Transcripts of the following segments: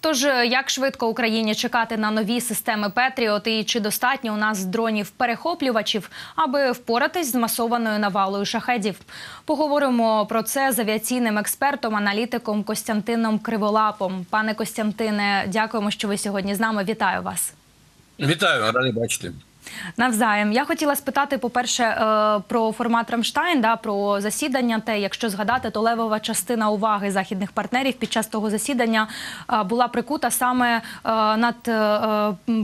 Тож е, як швидко Україні чекати на нові системи Петріот і чи достатньо у нас дронів перехоплювачів, аби впоратись з масованою навалою шахедів? Поговоримо про це з авіаційним експертом, аналітиком Костянтином Криволапом. Пане Костянтине, дякуємо, що ви сьогодні з нами. Вітаю вас. Вітаю, раді бачити. Навзаєм я хотіла спитати, по-перше, е, про формат Рамштайн, да, про засідання. Те, якщо згадати, то левова частина уваги західних партнерів під час того засідання е, була прикута саме е, над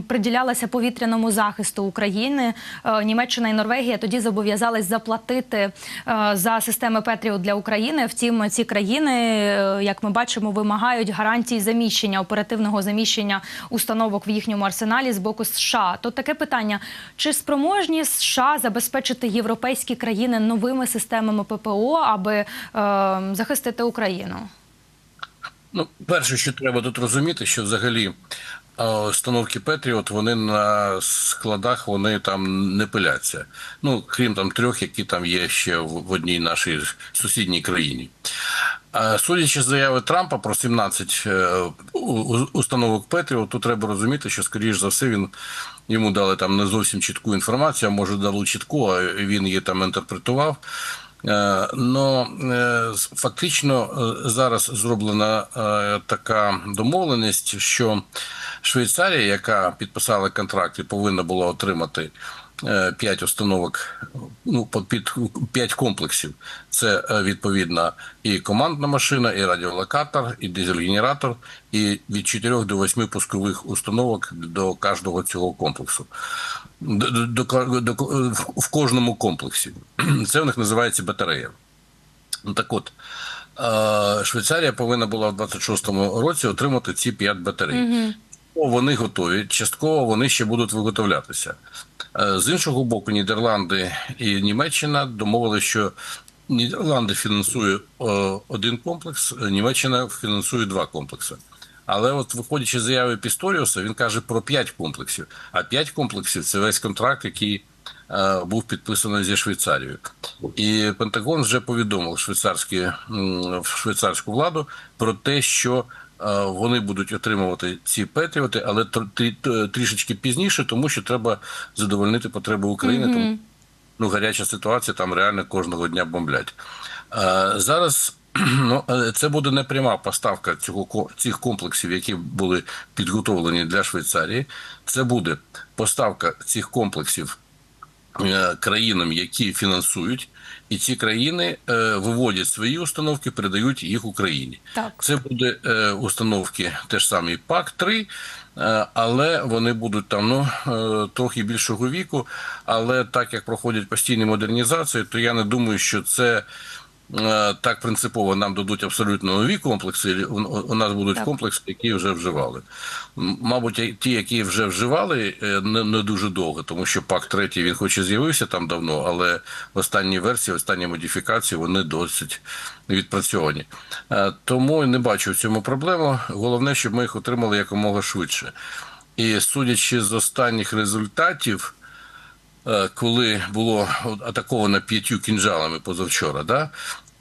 приділялася повітряному захисту України. Німеччина і Норвегія тоді зобов'язались заплатити за системи Петріот для України. Втім, ці країни, як ми бачимо, вимагають гарантій заміщення оперативного заміщення установок в їхньому арсеналі з боку США. Тут таке питання: чи спроможні США забезпечити європейські країни новими системами ППО, аби е, захистити Україну? Ну, перше, що треба тут розуміти, що взагалі е, установки Петріот, вони на складах вони там не пиляться. Ну, крім там трьох, які там є ще в, одній нашій сусідній країні. Судячи з заяви Трампа про 17 е, установок Петріот, то треба розуміти, що, скоріш за все, він йому дали там не зовсім чітку інформацію, а може дали чітку, а він її там інтерпретував. Ну Но фактично е, зараз зроблена така домовленість, що Швейцарія, яка підписала контракт і повинна була отримати 5 установок, ну під 5 комплексів. Це е, відповідно і командна машина, і радіолокатор, і дизель-генератор, і від 4 до 8 пускових установок до кожного цього комплексу. До, до, до, в кожному комплексі. Це у них називається батарея. Ну так от, е, Швейцарія повинна була в 26-му році отримати ці 5 батарей. Частково Вони готові, частково вони ще будуть виготовлятися. Е, З іншого боку, Нідерланди і Німеччина домовилися, що Нідерланди фінансує е, один комплекс, Німеччина фінансує два комплекси. Але от виходячи з заяви Пісторіуса, він каже про 5 комплексів. А 5 комплексів це весь контракт, який е, був підписаний зі Швейцарією. І Пентагон вже повідомив швейцарські, швейцарську владу про те, що вони будуть отримувати ці петріоти, але трішечки пізніше, тому що треба задовольнити потреби України. Тому ну, гаряча ситуація, там реально кожного дня бомблять. Е, зараз ну, е, це буде не пряма поставка цього, цих комплексів, які були підготовлені для Швейцарії. Це буде поставка цих комплексів е, країнам, які фінансують, і ці країни е, виводять свої установки, передають їх Україні. Так. Це буде е, установки теж самі ПАК-3, е, але вони будуть там ну, е, трохи більшого віку. Але так як проходять постійні модернізації, то я не думаю, що це. Е, Так принципово нам дадуть абсолютно нові комплекси. У у нас будуть Так. комплекси, які вже вживали. Мабуть, ті, які вже вживали, е, не, не дуже довго, тому що пак третій він хоч і з'явився там давно, але в останній версії, в останній модифікації вони досить відпрацьовані. Е, Тому не бачу в цьому проблему. Головне, щоб ми їх отримали якомога швидше. І судячи з останніх результатів, коли було атаковано п'ятью кінжалами позавчора, да,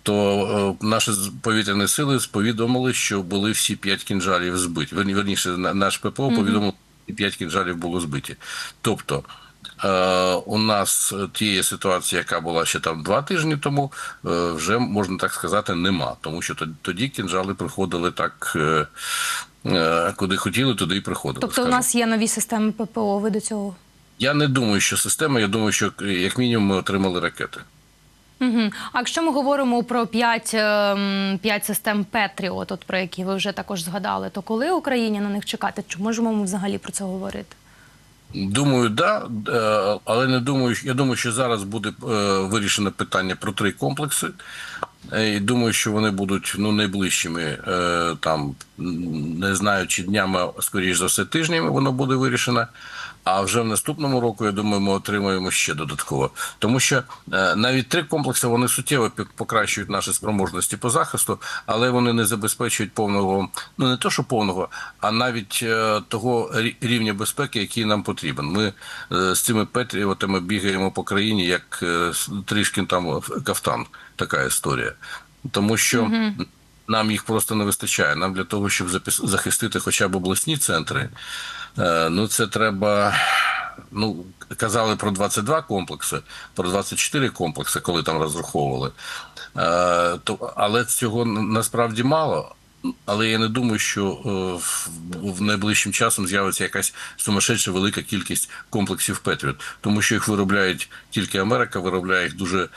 то е, наші повітряні сили повідомили, що були всі п'ять кінжалів збиті. Верні- Верніше, наш ППО повідомив, що п'ять кінжалів було збиті. Тобто е, у нас тієї ситуації, яка була ще там два тижні тому, е, вже можна так сказати, нема. Тому що тоді кінжали приходили так, е, е, куди хотіли, туди і приходили. Тобто, у нас є нові системи ППО. Ви до цього Я не думаю, що система. Я думаю, що як мінімум ми отримали ракети. Угу. А якщо ми говоримо про 5, ем, 5 систем Петріот, от про які ви вже також згадали, то коли Україні на них чекати? Чи можемо ми взагалі про це говорити? Думаю, да, е, але не думаю. Я думаю, що зараз буде е, вирішено питання про три комплекси. Е, І думаю, що вони будуть ну найближчими е, там не знаю, чи днями, скоріш за все, тижнями воно буде вирішено. А вже в наступному року, я думаю, ми отримаємо ще додатково. Тому що е, навіть три комплекси вони суттєво покращують наші спроможності по захисту, але вони не забезпечують повного, ну не то, що повного, а навіть е, того рівня безпеки, який нам потрібен. Ми е, з цими петріотами бігаємо по країні, як трішки там кафтан. Така історія. Тому що нам їх просто не вистачає. Нам для того, щоб захистити хоча б обласні центри, ну це треба. Ну, казали про 22 комплекси, про 24 комплекси, коли там розраховували. Е, то, але цього насправді мало. Але я не думаю, що е, в, найближчим часом з'явиться якась сумасшедша велика кількість комплексів Петріот, тому що їх виробляють тільки Америка, виробляє їх дуже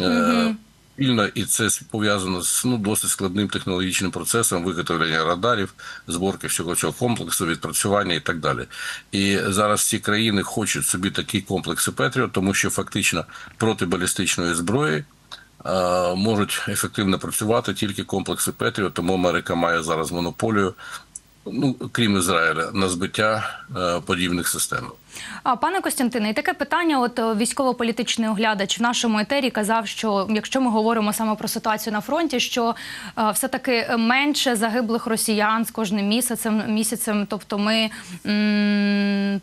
е, пільно, і це пов'язано з ну досить складним технологічним процесом виготовлення радарів, зборки всього цього комплексу, відпрацювання і так далі. І зараз всі країни хочуть собі такі комплекси Петріот, тому що фактично проти балістичної зброї можуть ефективно працювати тільки комплекси Петріот, тому Америка має зараз монополію, ну крім Ізраїля, на збиття е, подібних систем. Пане Костянтине, і таке питання: от е, військово-політичний оглядач в нашому етері казав, що якщо ми говоримо саме про ситуацію на фронті, що е, все таки менше загиблих росіян з кожним місяцем місяцем. Тобто, ми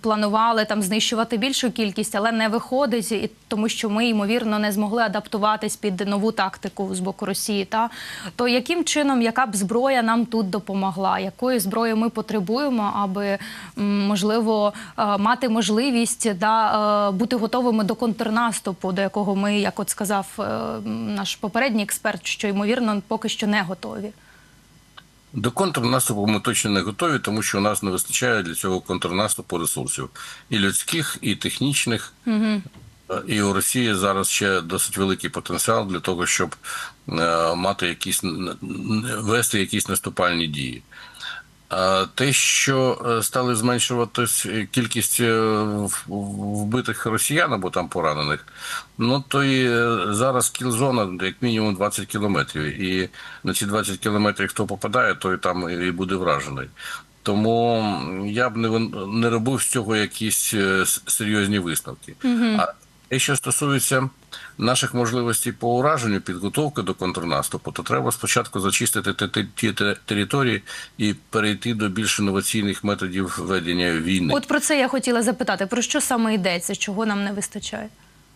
планували там знищувати більшу кількість, але не виходить, і тому що ми ймовірно не змогли адаптуватись під нову тактику з боку Росії. Та то яким чином, яка б зброя нам тут допомогла? Якої зброї ми потребуємо, аби можливо е, мати можливість да, е, бути готовими до контрнаступу, до якого ми, як от сказав е, наш попередній експерт, що ймовірно поки що не готові. До контрнаступу ми точно не готові, тому що у нас не вистачає для цього контрнаступу ресурсів і людських, і технічних. Угу. І у Росії зараз ще досить великий потенціал для того, щоб мати якісь вести якісь наступальні дії. А те, що е, стали зменшуватись кількість е, вбитих росіян або там поранених, ну то і е, зараз кілзона як мінімум 20 кілометрів. І на ці 20 кілометрів хто попадає, той там і буде вражений. Тому я б не, не робив з цього якісь е, серйозні висновки. А те, що стосується наших можливостей по ураженню, підготовки до контрнаступу, то треба спочатку зачистити ті території і перейти до більш інноваційних методів ведення війни. От про це я хотіла запитати: про що саме йдеться, чого нам не вистачає?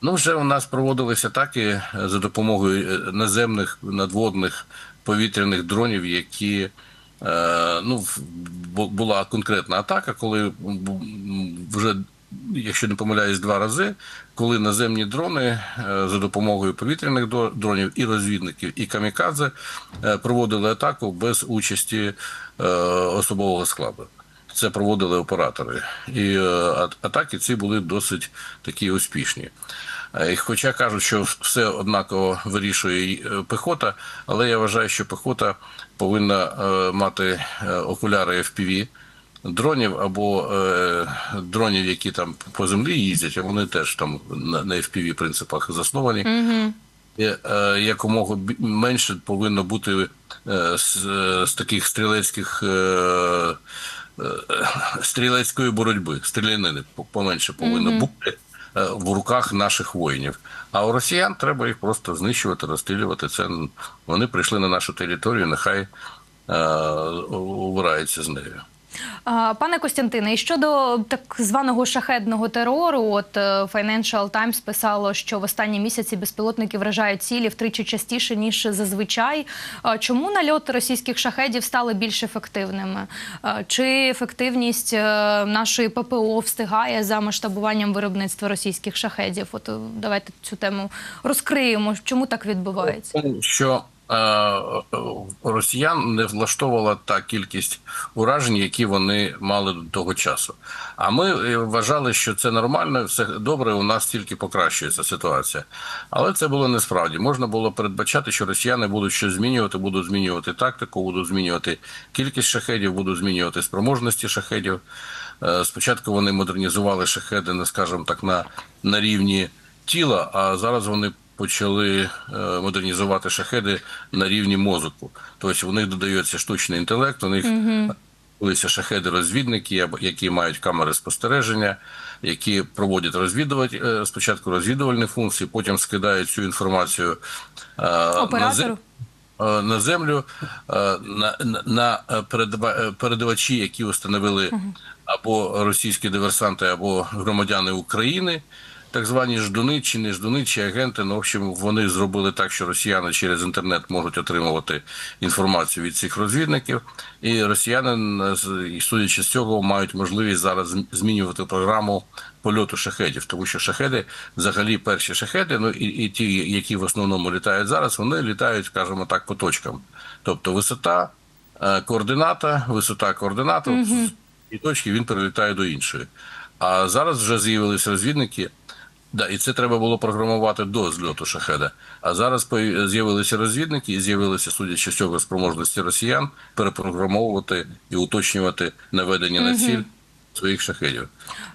Ну, вже у нас проводились атаки е, за допомогою е, наземних, надводних повітряних дронів, які е, ну, була конкретна атака, коли вже, якщо не помиляюсь, два рази, коли наземні дрони е, за допомогою повітряних дронів і розвідників, і камікадзе е, проводили атаку без участі е, особового складу. Це проводили оператори, і атаки ці були досить такі успішні. І Хоча кажуть, що все однаково вирішує пехота, але я вважаю, що пехота повинна мати окуляри FPV дронів або е, дронів, які там по землі їздять, а вони теж там на, на FPV принципах засновані. І, е, якомога менше повинно бути е, з, е, з таких стрілецьких стрілецької боротьби, стрілянини по- поменше повинно бути е, в руках наших воїнів. А у росіян треба їх просто знищувати, розстрілювати. Це вони прийшли на нашу територію, нехай е, убираються з нею. Пане Костянтине, і щодо так званого шахедного терору, от е, Financial Times писало, що в останні місяці безпілотники вражають цілі втричі частіше ніж зазвичай. Чому нальоти російських шахедів стали більш ефективними? Чи ефективність е, нашої ППО встигає за масштабуванням виробництва російських шахедів? От е, давайте цю тему розкриємо. Чому так відбувається? Що росіян не влаштовувала та кількість уражень, які вони мали до того часу. А ми е, вважали, що це нормально, все добре. У нас тільки покращується ситуація. Але це було несправді. Можна було передбачати, що росіяни будуть щось змінювати, будуть змінювати тактику, будуть змінювати кількість шахедів, будуть змінювати спроможності шахедів. Е, Спочатку вони модернізували шахеди, скажімо так, на, на рівні тіла, а зараз вони почали е, модернізувати шахеди на рівні мозку. Тобто в них додається штучний інтелект, у них Колися шахеди-розвідники, які мають камери спостереження, які проводять розвідувати е, спочатку розвідувальні функції, потім скидають цю інформацію е, на Оператору? на землю на, на, на передава- передавачі, які встановили або російські диверсанти, або громадяни України. Так звані ждуни чи не ждуни, чи агенти. Ну, в общем, вони зробили так, що росіяни через інтернет можуть отримувати інформацію від цих розвідників, і росіяни, судячи з цього, мають можливість зараз змінювати програму польоту шахедів, тому що шахеди, взагалі, перші шахеди, ну і, і ті, які в основному літають зараз, вони літають, скажімо так, по точкам. Тобто висота, е, координата, висота координата, от з і точки він перелітає до іншої. А зараз вже з'явилися розвідники. Да, і це треба було програмувати до зльоту шахеда. А зараз з'явилися розвідники і з'явилися, судячи з цього, спроможності росіян перепрограмовувати і уточнювати наведення на ціль своїх шахедів.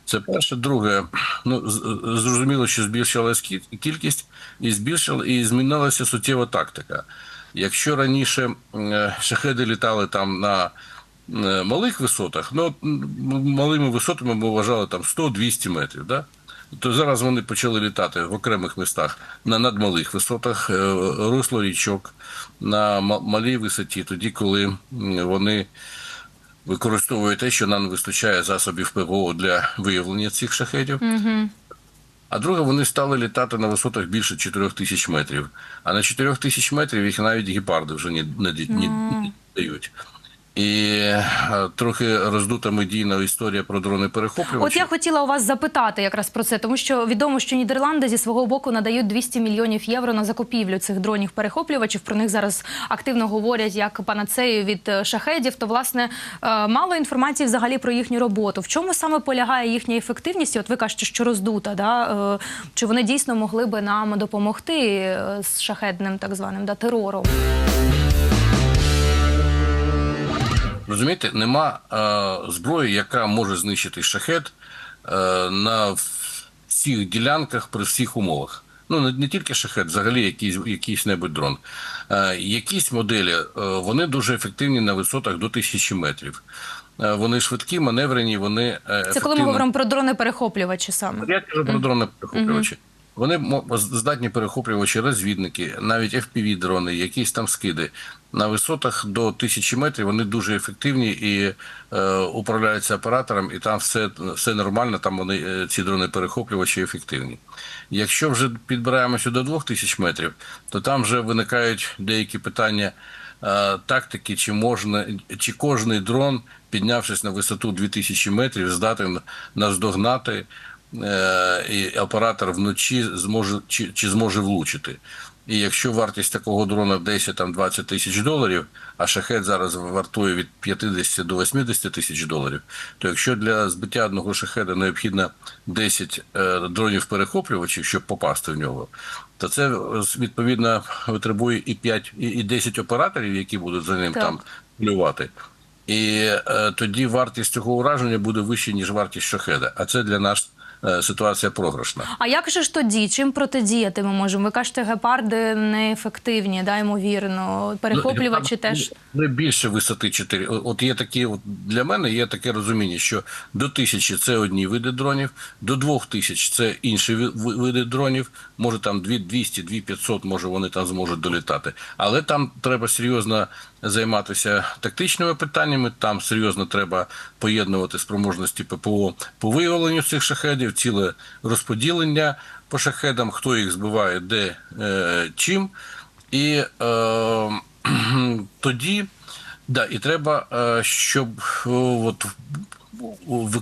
Це перше. Друге, ну зрозуміло, що збільшилась кількість і збільшила і змінилася суттєва тактика. Якщо раніше шахеди літали там на малих висотах, ну малими висотами ми вважали там 100-200 метрів, да? То зараз вони почали літати в окремих містах на надмалих висотах, е, русло річок, на ма- малій висоті, тоді, коли вони використовують те, що нам вистачає засобів ПВО для виявлення цих шахедів. А друге, вони стали літати на висотах більше 4 тисяч метрів. А на 4 тисяч метрів їх навіть гепарди вже не, не, не, не дають. І е, трохи роздута медійна історія про дрони перехоплювачі. От я хотіла у вас запитати якраз про це, тому що відомо, що Нідерланди зі свого боку надають 200 мільйонів євро на закупівлю цих дронів перехоплювачів. Про них зараз активно говорять як панацею від е, шахедів. То власне е, мало інформації взагалі про їхню роботу. В чому саме полягає їхня ефективність? От ви кажете, що роздута, да? Чи вони дійсно могли би нам допомогти з шахедним так званим да, терором? Розумієте, нема е, зброї, яка може знищити шахет е, на всіх ділянках при всіх умовах. Ну не, не тільки шахет, взагалі якийсь, якийсь небудь дрон. Е, якісь моделі е, вони дуже ефективні на висотах до тисячі метрів. Е, вони швидкі, маневрені, вони е, Це коли ми говоримо про дрони перехоплювачі саме. я кажу про дрони перехоплювачі. Вони здатні перехоплювачі, розвідники, навіть fpv дрони, якісь там скиди. На висотах до тисячі метрів вони дуже ефективні і е, управляються оператором, і там все, все нормально, там вони, е, ці дрони перехоплювачі ефективні. Якщо вже підбираємося до двох тисяч метрів, то там вже виникають деякі питання е, тактики, чи можна, чи кожний дрон, піднявшись на висоту 2000 метрів, здатен наздогнати і оператор вночі зможе чи, чи зможе влучити. І якщо вартість такого дрона 10-20 тисяч доларів, а шахет зараз вартує від 50 до 80 тисяч доларів, то якщо для збиття одного шахеда необхідно 10 е, дронів перехоплювачів, щоб попасти в нього, то це е, відповідно витребує і 5, і, і 10 операторів, які будуть за ним Так. там полювати. І е, тоді вартість цього ураження буде вища, ніж вартість шахеда. А це для нас е, ситуація програшна. А як же ж тоді? Чим протидіяти ми можемо? Ви кажете, гепарди неефективні, да, ймовірно. Перехоплювачі Ну, теж. не більше висоти 4. От є такі, от для мене є таке розуміння, що до тисячі це одні види дронів, до двох тисяч це інші ви- ви- види дронів. Може там 200, 2500, може вони там зможуть долітати. Але там треба серйозно займатися тактичними питаннями. Там серйозно треба поєднувати спроможності ППО по виявленню цих шахедів, ціле розподілення по шахедам, хто їх збиває, де е, чим. І е, тоді, да, і треба, е, щоб е, от,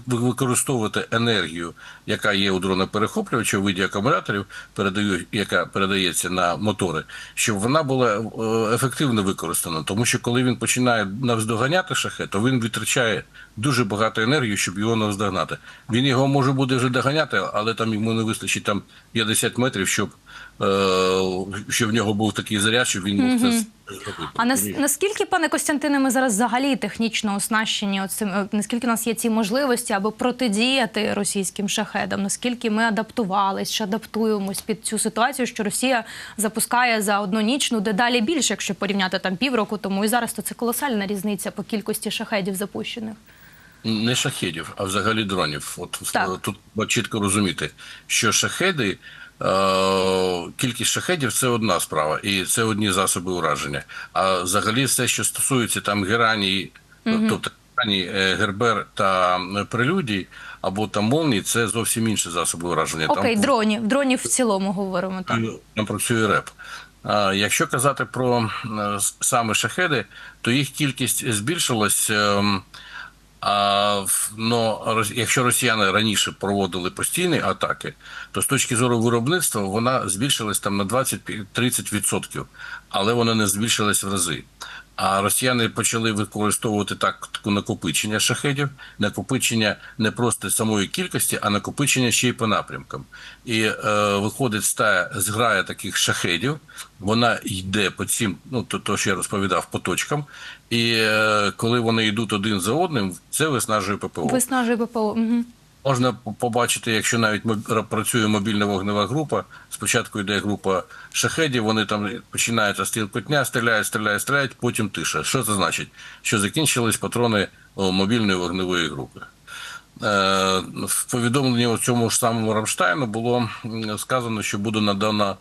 використовувати енергію, яка є у дрона перехоплювача у виді акумуляторів, передаю, яка передається на мотори, щоб вона була е, ефективно використана. Тому що коли він починає навздоганяти шахет, то він витрачає дуже багато енергії, щоб його наздогнати. Він його може буде вже доганяти, але там йому не вистачить там 50 метрів, щоб, е, щоб в нього був такий заряд, щоб він мог це зробити. А нас, наскільки, пане Костянтине, ми зараз взагалі технічно оснащені? Оцим, е, наскільки у нас є ці можливості, аби протидіяти російським шахедам? Наскільки ми адаптувались, чи адаптуємось під цю ситуацію, що Росія запускає за одну ніч, ну дедалі більше, якщо порівняти там півроку тому і зараз, то це колосальна різниця по кількості шахедів запущених. Не шахедів, а взагалі дронів. От Так. тут чітко розуміти, що шахеди, кількість шахедів це одна справа, і це одні засоби ураження. А взагалі все, що стосується там гераній, тобто Ані е, Гербер та е, Прелюдій або там молнії це зовсім інші засоби ураження. Окей, там, дронів. Дронів в цілому говоримо так. там працює реп. А якщо казати про е, саме шахеди, то їх кількість збільшилась. Но якщо росіяни раніше проводили постійні атаки, то з точки зору виробництва вона збільшилась там на 20-30%, але вона не збільшилась в рази. А росіяни почали використовувати тактику накопичення шахедів, накопичення не просто самої кількості, а накопичення ще й по напрямкам. І е, виходить стая зграя таких шахедів, вона йде по цим, ну то, то що я розповідав, по точкам. І е, коли вони йдуть один за одним, це виснажує ППО. Виснажує ППО. Угу. Можна побачити, якщо навіть працює мобільна вогнева група. Спочатку йде група шахедів, вони там починається стрілкотня, стріляють, стріляють, стріляють, потім тиша. Що це значить? Що закінчились патрони мобільної вогневої групи. Е, В повідомленні у цьому ж самому Рамштайну було сказано, що буде надано,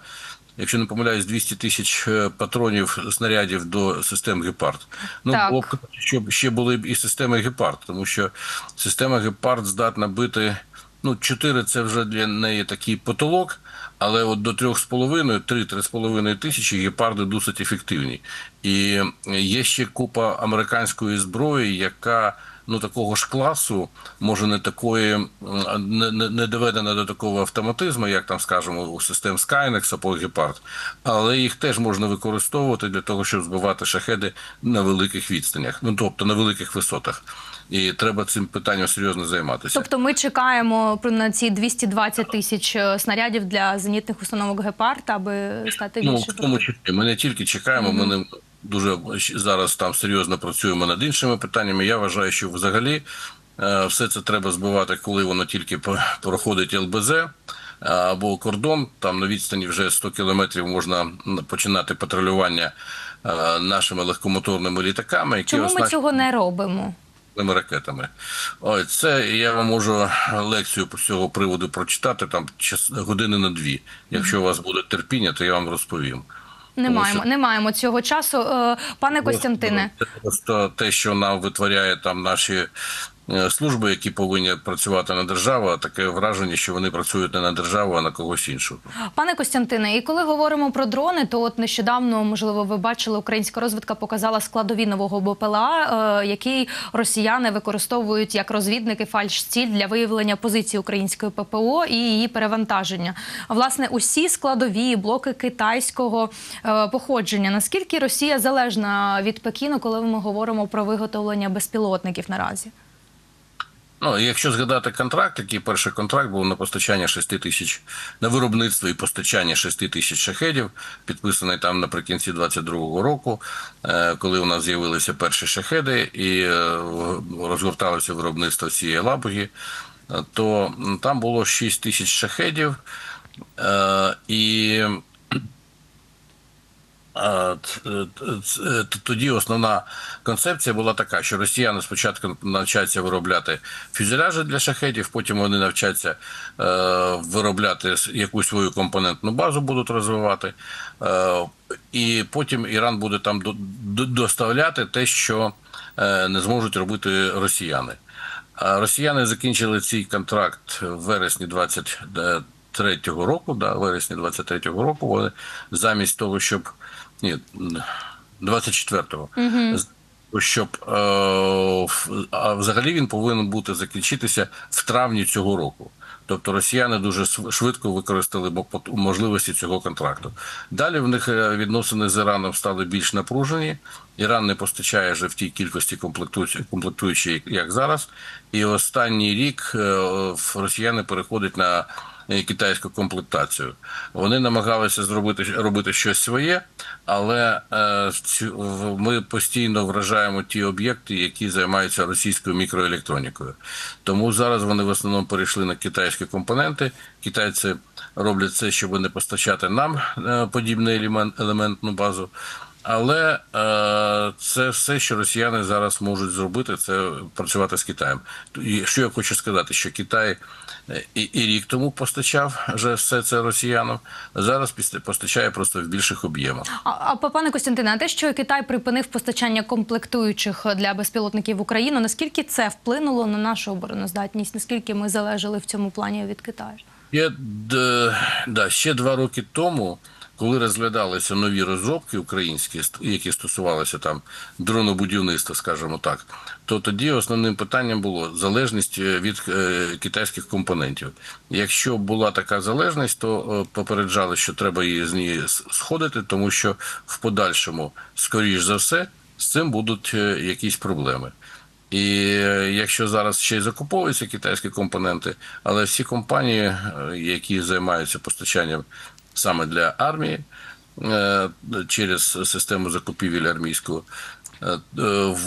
якщо не помиляюсь, 200 тисяч е, патронів снарядів до систем Гепард. Ну, Так. було б щоб ще були б і системи Гепард, тому що система Гепард здатна бити. Ну, 4 це вже для неї такий потолок, але от до 3,5, 3-3,5 тисячі гепарди досить ефективні. І є ще купа американської зброї, яка ну такого ж класу, може не такої, не, не, не доведена до такого автоматизму, як там скажемо у систем Skynex або Гепард, але їх теж можна використовувати для того, щоб збивати шахеди на великих відстанях, ну тобто на великих висотах. І треба цим питанням серйозно займатися. Тобто ми чекаємо на ці 220 тисяч е, снарядів для зенітних установок Гепард, аби стати Ну, в тому числі. Ми не тільки чекаємо, ми не дуже зараз там серйозно працюємо над іншими питаннями. Я вважаю, що взагалі е, все це треба збивати, коли воно тільки по- проходить ЛБЗ е, або кордон. Там на відстані вже 100 кілометрів можна починати патрулювання е, нашими легкомоторними літаками, які Чому ми оснащені цього не робимо? ракетами. Ой, це я вам можу лекцію з цього приводу прочитати там час години на дві. Якщо у вас буде терпіння, то я вам розповім. Не Тому маємо, що- не маємо цього часу. Е, Пане Костянтине, просто те, що нам витворяє там наші служби, які повинні працювати на державу, а таке враження, що вони працюють не на державу, а на когось іншого. пане Костянтине, і коли говоримо про дрони, то от нещодавно, можливо, ви бачили, українська розвідка показала складові нового БПЛА, е, який росіяни використовують як розвідники фальш-ціль для виявлення позиції української ППО і її перевантаження. Власне, усі складові блоки китайського е, походження. Наскільки Росія залежна від Пекіну, коли ми говоримо про виготовлення безпілотників наразі? Ну, якщо згадати контракт, який перший контракт був на постачання 6 тисяч на виробництво і постачання 6 тисяч шахедів, підписаний там наприкінці 22-го року, е, коли у нас з'явилися перші шахеди і е, розгорталося виробництво цієї лабуги, то там було 6 тисяч шахедів. е, І Тоді основна концепція була така, що росіяни спочатку навчаться виробляти фюзеляжі для шахетів, потім вони навчаться е, виробляти якусь свою компонентну базу, будуть розвивати, е, і потім Іран буде там до- до- доставляти те, що е, не зможуть робити росіяни. Росіяни закінчили цей контракт в вересні 23-го року. Да, вересні 23-го року вони замість того, щоб ні, 24-го, з- щоб е, а взагалі він повинен бути закінчитися в травні цього року. Тобто росіяни дуже швидко використали можливості цього контракту. Далі в них е, відносини з Іраном стали більш напружені. Іран не постачає вже в тій кількості комплектуючі як зараз. І останній рік е, росіяни переходять на китайську комплектацію. Вони намагалися зробити робити щось своє, але е, ми постійно вражаємо ті об'єкти, які займаються російською мікроелектронікою. Тому зараз вони в основному перейшли на китайські компоненти. Китайці роблять це, щоб не постачати нам е, подібний елемент, елементну базу. Але е, це все, що росіяни зараз можуть зробити, це працювати з Китаєм. І що я хочу сказати, що Китай е, і, і рік тому постачав вже все це росіянам, зараз постачає просто в більших об'ємах. А, а пане Костянтине, а те, що Китай припинив постачання комплектуючих для безпілотників в Україну, наскільки це вплинуло на нашу обороноздатність? Наскільки ми залежали в цьому плані від Китаю? Ще, да, ще два роки тому, коли розглядалися нові розробки українські, які стосувалися там дронобудівництва, скажімо так, то тоді основним питанням було залежність е, від е, китайських компонентів. Якщо була така залежність, то е, попереджали, що треба її з неї сходити, тому що в подальшому, скоріш за все, з цим будуть якісь проблеми. І якщо зараз ще й закуповуються китайські компоненти, але всі компанії, які займаються постачанням саме для армії е, через систему закупівель армійську, е,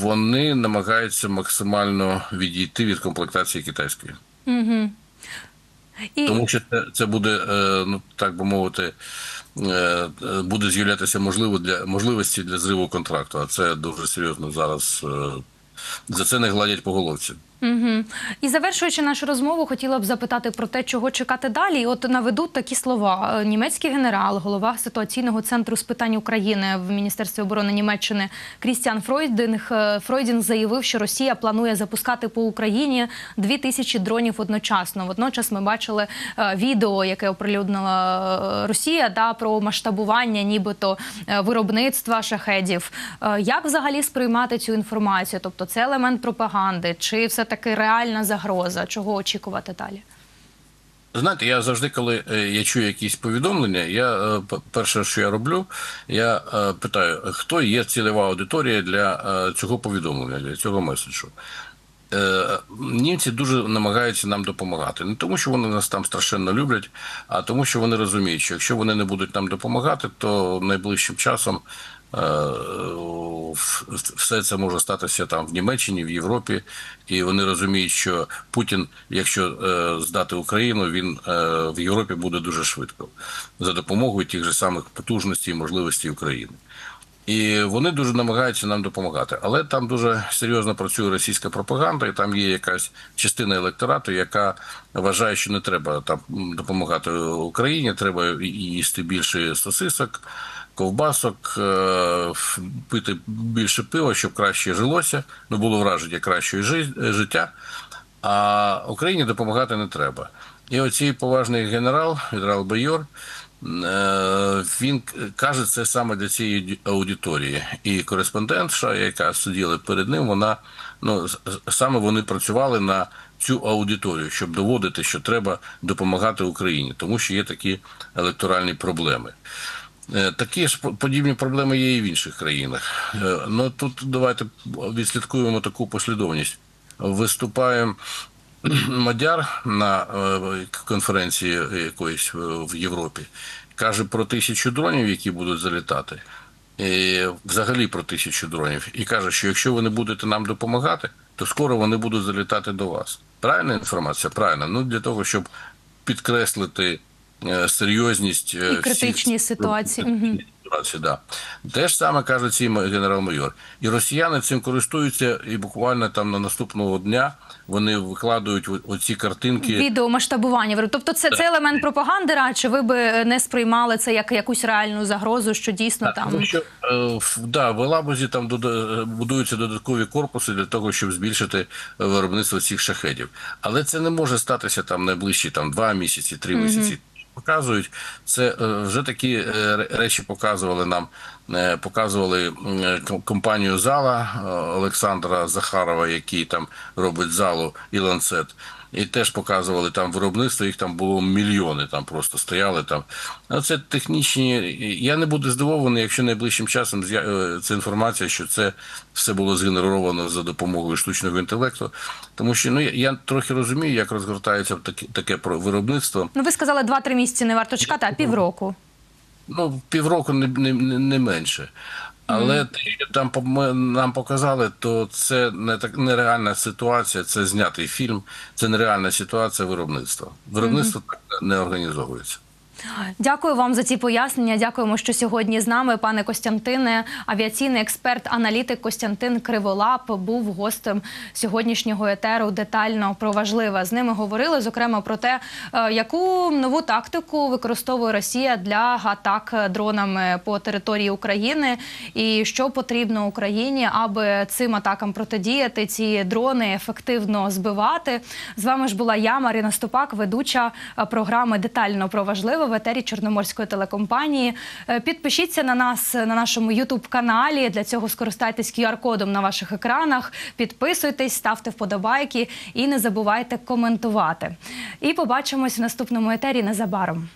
вони намагаються максимально відійти від комплектації китайської. І Тому що це, це буде, е, ну так би мовити, буде з'являтися можливо для можливості для зриву контракту. А це дуже серйозно зараз. За це не гладять по головці. Угу. І завершуючи нашу розмову, хотіла б запитати про те, чого чекати далі. От наведуть такі слова. Е, Німецький генерал, голова ситуаційного центру з питань України в Міністерстві оборони Німеччини Крістіан Фройдінг, е, Фройдінг заявив, що Росія планує запускати по Україні дві тисячі дронів одночасно. Водночас ми бачили е, відео, яке оприлюднила Росія, да, про масштабування, нібито виробництва шахедів. Як взагалі сприймати цю інформацію? Тобто це елемент пропаганди, чи все таки реальна загроза? Чого очікувати далі? Знаєте, я завжди, коли е, я чую якісь повідомлення, я е, перше, що я роблю, я е, питаю, хто є цільова аудиторія для цього повідомлення, для цього меседжу. Німці дуже намагаються нам допомагати. Не тому, що вони нас там страшенно люблять, а тому, що вони розуміють, що якщо вони не будуть нам допомагати, то найближчим часом все це може статися там в Німеччині, в Європі, і вони розуміють, що Путін, якщо е, здати Україну, він е, в Європі буде дуже швидко за допомогою тих же самих потужностей і можливостей України. І вони дуже намагаються нам допомагати. Але там дуже серйозно працює російська пропаганда, і там є якась частина електорату, яка вважає, що не треба там допомагати Україні, треба їсти більше сосисок, ковбасок, е, пити більше пива, щоб краще жилося, ну було враження кращої життя. А Україні допомагати не треба. І оцей поважний генерал, генерал-майор, е, він каже це саме для цієї аудиторії. І кореспондентша, яка сиділа перед ним, вона ну саме вони працювали на цю аудиторію, щоб доводити, що треба допомагати Україні, тому що є такі електоральні проблеми. Е, Такі ж подібні проблеми є і в інших країнах. Е, Ну тут давайте відслідкуємо таку послідовність. Виступає Мадяр на е, конференції якоїсь в Європі, каже про тисячу дронів, які будуть залітати. І взагалі про тисячу дронів. І каже, що якщо ви не будете нам допомагати, то скоро вони будуть залітати до вас. Правильна інформація? Правильно. Ну для того, щоб підкреслити серйозність е, І критичні всіх- ситуації. Ситуації, да. Те ж саме каже цей генерал-майор. І росіяни цим користуються, і буквально там на наступного дня вони викладають оці картинки. Відео масштабування. Тобто, це, це елемент пропаганди, радше ви би не сприймали це як якусь реальну загрозу, що дійсно Так, там Тому що е, в- да, в Елабузі там дода- будуються додаткові корпуси для того, щоб збільшити е, виробництво цих шахедів. Але це не може статися там найближчі там два місяці, три місяці. Показують це е, вже такі е, речі показували нам. е, Показували компанію зала Олександра Захарова, який там робить залу і ланцет. І теж показували там виробництво, їх там було мільйони, там просто стояли там. Ну, це технічні. Я не буду здивований, якщо найближчим часом з'я- е, це інформація, що це все було згенеровано за допомогою штучного інтелекту. Тому що ну я, я трохи розумію, як розгортається таке, таке про- виробництво. ну ви сказали, два-три місяці не варто чекати, а півроку. Ну, півроку не, не не менше. Але те, що там ми- нам показали, то це не так нереальна ситуація, це знятий фільм, це нереальна ситуація виробництва. Виробництво так не організовується. Дякую вам за ці пояснення. Дякуємо, що сьогодні з нами, пане Костянтине, авіаційний експерт, аналітик Костянтин Криволап був гостем сьогоднішнього етеру. Детально про важливе з ними говорили, зокрема про те, е, яку нову тактику використовує Росія для атак дронами по території України, і що потрібно Україні, аби цим атакам протидіяти, ці дрони ефективно збивати. З вами ж була я, Марина Ступак, ведуча е, програми детально про важливе в етері Чорноморської телекомпанії. Е, Підпишіться на нас на нашому Ютуб каналі. Для цього скористайтесь QR-кодом на ваших екранах. Підписуйтесь, ставте вподобайки і не забувайте коментувати. І побачимось в наступному етері незабаром.